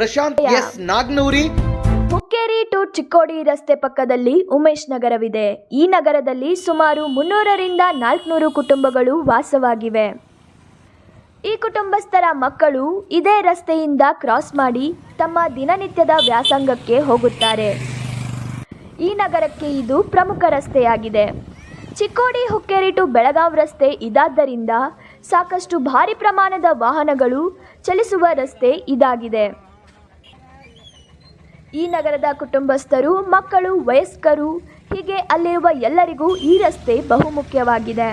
Prashant S Nagnuri. Hukkeri to Chikkodi ರಸ್ತೆ ಪಕ್ಕದಲ್ಲಿ ಉಮೇಶ್ ನಗರವಿದೆ. ಈ ನಗರದಲ್ಲಿ ಸುಮಾರು ಮುನ್ನೂರರಿಂದ ನಾಲ್ಕುನೂರು ಕುಟುಂಬಗಳು ವಾಸವಾಗಿವೆ. ಈ ಕುಟುಂಬಸ್ಥರ ಮಕ್ಕಳು ಇದೇ ರಸ್ತೆಯಿಂದ ಕ್ರಾಸ್ ಮಾಡಿ ತಮ್ಮ ದಿನನಿತ್ಯದ ವ್ಯಾಸಂಗಕ್ಕೆ ಹೋಗುತ್ತಾರೆ. ಈ ನಗರಕ್ಕೆ ಇದು ಪ್ರಮುಖ ರಸ್ತೆಯಾಗಿದೆ. ಚಿಕ್ಕೋಡಿ ಹುಕ್ಕೇರಿ ಟು ಬೆಳಗಾವ್ ರಸ್ತೆ ಇದಾದ್ದರಿಂದ ಸಾಕಷ್ಟು ಭಾರಿ ಪ್ರಮಾಣದ ವಾಹನಗಳು ಚಲಿಸುವ ರಸ್ತೆ ಇದಾಗಿದೆ. ಈ ನಗರದ ಕುಟುಂಬಸ್ಥರು, ಮಕ್ಕಳು, ವಯಸ್ಕರು, ಹೀಗೆ ಅಲ್ಲಿರುವ ಎಲ್ಲರಿಗೂ ಈ ರಸ್ತೆ ಬಹುಮುಖ್ಯವಾಗಿದೆ.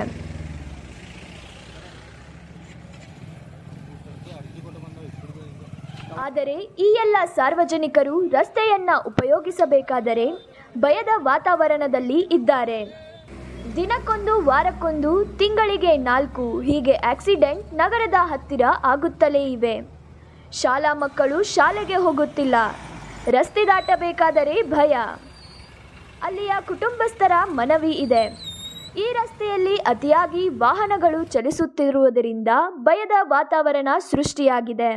ಆದರೆ ಈ ಎಲ್ಲ ಸಾರ್ವಜನಿಕರು ರಸ್ತೆಯನ್ನ ಉಪಯೋಗಿಸಬೇಕಾದರೆ ಭಯದ ವಾತಾವರಣದಲ್ಲಿ ಇದ್ದಾರೆ. ದಿನಕ್ಕೊಂದು, ವಾರಕ್ಕೊಂದು, ತಿಂಗಳಿಗೆ ನಾಲ್ಕು ಹೀಗೆ ಆಕ್ಸಿಡೆಂಟ್ ನಗರದ ಹತ್ತಿರ ಆಗುತ್ತಲೇ ಇವೆ. ಶಾಲಾ ಮಕ್ಕಳು ಶಾಲೆಗೆ ಹೋಗುತ್ತಿಲ್ಲ. ರಸ್ತೆ ದಾಟಬೇಕಾದರೆ ಭಯ. ಅಲ್ಲಿಯ ಕುಟುಂಬಸ್ಥರ ಮನವಿ ಇದೆ. ಈ ರಸ್ತೆಯಲ್ಲಿ ಅತಿಯಾಗಿ ವಾಹನಗಳು ಚಲಿಸುತ್ತಿರುವುದರಿಂದ ಭಯದ ವಾತಾವರಣ ಸೃಷ್ಟಿಯಾಗಿದೆ.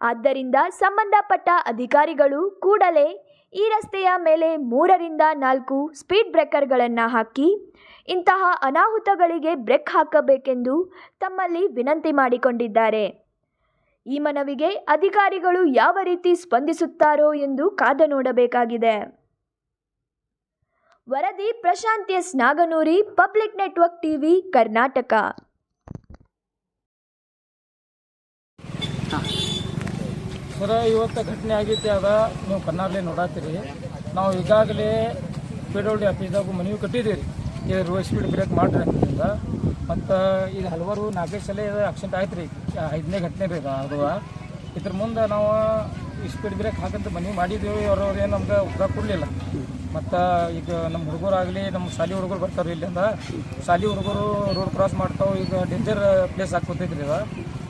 ಆದ್ದರಿಂದ ಸಂಬಂಧಪಟ್ಟ ಅಧಿಕಾರಿಗಳು ಕೂಡಲೇ ಈ ರಸ್ತೆಯ ಮೇಲೆ ಮೂರರಿಂದ ನಾಲ್ಕು ಸ್ಪೀಡ್ ಬ್ರೇಕರ್ಗಳನ್ನು ಹಾಕಿ, ಇಂತಹ ಅನಾಹುತಗಳಿಗೆ ಬ್ರೇಕ್ ಹಾಕಬೇಕೆಂದು ತಮ್ಮಲ್ಲಿ ವಿನಂತಿ ಮಾಡಿಕೊಂಡಿದ್ದಾರೆ. ಈ ಮನವಿಗೆ ಅಧಿಕಾರಿಗಳು ಯಾವ ರೀತಿ ಸ್ಪಂದಿಸುತ್ತಾರೋ ಎಂದು ಕಾದ ನೋಡಬೇಕಾಗಿದೆ. ವರದಿ Prashant S Naganuri public network TV Karnataka. Sir ಇವತ್ತು ಘಟನೆ ಆಗೈತೆ ಅದ. ನೀವು ಕಣ್ಣಾರ್ಲೆ ನೋಡತ್ತೀರಿ ನಾವು ಈಗಾಗಲೇ ಪಿ ಡಬ್ಲ್ಯೂ ಡಿ ಆಫೀಸ್ದಾಗ ಮನವಿ ಕಟ್ಟಿದ್ದೀವಿ ರೋ ಸ್ಪೀಡ್ ಬ್ರೇಕ್ ಮಾಡ್ರಿ ಅಂತಂದ ಮತ್ತು ಇದು ಹಲವಾರು ನಾಲ್ಕೈದು ಸಲ ಆಕ್ಸಿಡೆಂಟ್ ಆಯ್ತು ರೀ ಐದನೇ ಘಟನೆ ರೀ ಅದು ಇದ್ರ ಮುಂದೆ ನಾವು ಸ್ಪೀಡ್ ಬ್ರೇಕ್ ಹಾಕಂತ ಮನೆ ಮಾಡಿದ್ದೀವಿ ಅವ್ರವ್ರು ಏನು ನಮ್ಗೆ ಉತ್ತರ ಕೊಡಲಿಲ್ಲ. ಮತ್ತು ಈಗ ನಮ್ಮ ಹುಡುಗರಾಗಲಿ ನಮ್ಮ ಶಾಲಿ ಹುಡುಗರು ಬರ್ತಾರೆ ಇಲ್ಲಿಂದ ಶಾಲಿ ಹುಡುಗರು ರೋಡ್ ಕ್ರಾಸ್ ಮಾಡ್ತಾವೆ. ಈಗ ಡೇಂಜರ್ ಪ್ಲೇಸ್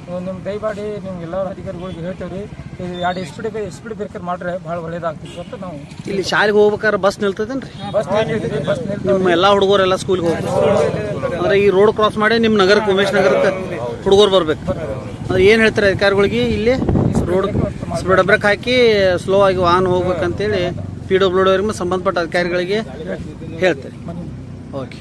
ನೀವು ನಿಮ್ಮ ದಯಮಾಡಿ ನಿಮ್ಗೆ ಎಲ್ಲ ಅಧಿಕಾರಿಗಳಿಗೆ ಹೇಳ್ತೇವೆ ರೀ ಎರಡು ಸ್ಪೀಡ್ ಸ್ಪೀಡ್ ಬ್ರೇಕರ್ ಮಾಡ್ರೆ ಭಾಳ ಒಳ್ಳೇದಾಗ್ತಿತ್ತು ಅಂತ ನಾವು ಇಲ್ಲಿ ಶಾಲೆಗೆ ಹೋಗ್ಬೇಕಾದ್ರೆ ಬಸ್ ನಿಲ್ತದೇನ್ರಿ? ಬಸ್ ನಿಲ್ತೈತಿ ಬಸ್ ನಿಲ್ತೀವಿ ನಿಮ್ಮ ಎಲ್ಲಾ ಹುಡುಗರೆಲ್ಲ ಸ್ಕೂಲ್ಗೆ ಹೋಗ್ತಾರೆ ಅಂದ್ರೆ ಈ ರೋಡ್ ಕ್ರಾಸ್ ಮಾಡಿ ನಿಮ್ಮ ನಗರಕ್ಕೆ ಉಮೇಶ್ ನಗರಕ್ಕೆ ಹುಡುಗರು ಬರ್ಬೇಕು. ಅಂದ್ರೆ ಏನು ಹೇಳ್ತಾರೆ ಅಧಿಕಾರಿಗಳಿಗೆ? ಇಲ್ಲಿ ರೋಡ್ ಸ್ಪೀಡ್ ಬ್ರೇಕ್ ಹಾಕಿ ಸ್ಲೋ ಆಗಿ ವಾಹನ ಹೋಗ್ಬೇಕಂತೇಳಿ ಪಿ ಡಬ್ಲ್ಯೂ ಡಿ ಅವ್ರಿಗೆ ಸಂಬಂಧಪಟ್ಟ ಅಧಿಕಾರಿಗಳಿಗೆ ಹೇಳ್ತಾರೆ. ಓಕೆ